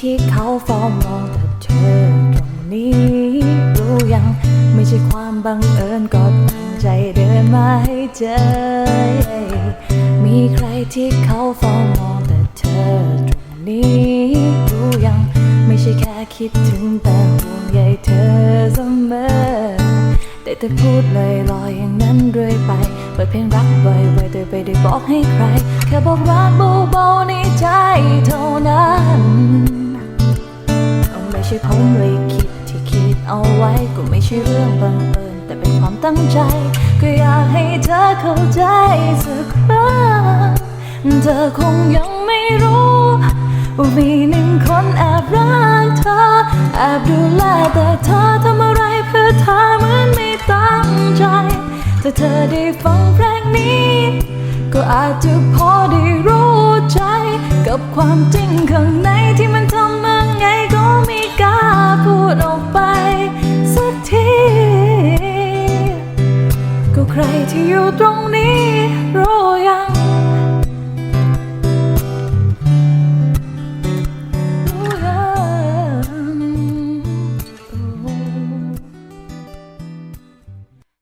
ที่เขาฟ้องมองแต่เธอตรงนี้ รู้ยังไม่ใช่ความบังเอิญก็ตั้งใจเดินมาให้เจอ มีใครที่เขาเฝ้ามองแต่เธอตรงนี้ รู้ยังไม่ใช่แค่คิดถึงแต่ห่วงใยเธอเสมอแต่แต่พูดเลยลอยอย่างนั้นเรื่อยไป เปิดเพลงรักไว้ไว้แต่ไปได้บอกให้ใคร แค่บอกรักเบาๆในใจเท่านั้น ช่ผมเลยคิดที่คิดเอาไว้ก็ไม่ใช่เรื่องบังเอิญแต่เป็นความตั้งใจ ก็อยากให้เธอเข้าใจสักครั้งเธอคงยังไม่รู้ว่ามีหนึ่งคนแอบรักเธอแอบดูแลแต่เธอทำอะไรเพื่อเธอเหมือนไม่ตั้งใจถ้าเธอได้ฟังเพลงนี้ ก็อาจจะพอได้รู้ใจ กับความจริงข้างในที่มัน ก็ใครที่อยู่ตรงนี้รู้ยัง